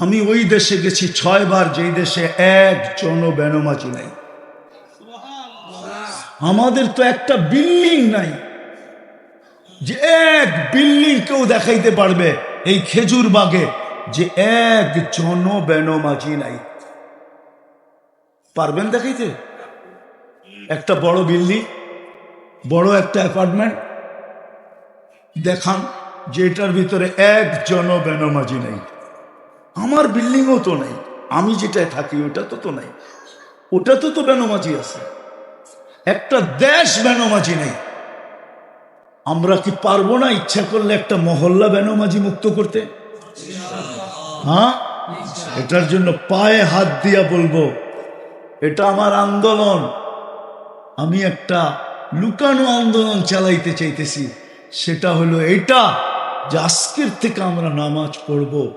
আমি ওই দেশে গেছি ছয়বার যেই দেশে একজনও বেনমাজি নাই। আমাদের তো একটা বিল্ডিং নাই। যে এক বিল্ডিং কেউ দেখাইতে পারবে এই খেজুর বাগে, যে একজন বেনমাজি নাই। পারবেন দেখাইতে? একটা বড় বিল্ডিং, বড় একটা অ্যাপার্টমেন্ট। দেখান যে এটার ভিতরে একজনও বেনমাজি নেই। আমার বিল্ডিংও তো নেই। আমি যেটায় থাকি ওটা তো তো নাই। ওটা তো তো বেনমাজি আছে। একটা দেশ বেনমাজি নেই। আমরা কি পারব না ইচ্ছা করলে একটা মহল্লা বেনমাজি মুক্ত করতে? হ্যাঁ? এটার জন্য পায়ে হাত দিয়া বলব, এটা আমার আন্দোলন। আমি একটা লুকানো আন্দোলন চালাইতে চাইতেছি। সেটা হলো এটা যে আজকের থেকে আমরা নামাজ পড়ব।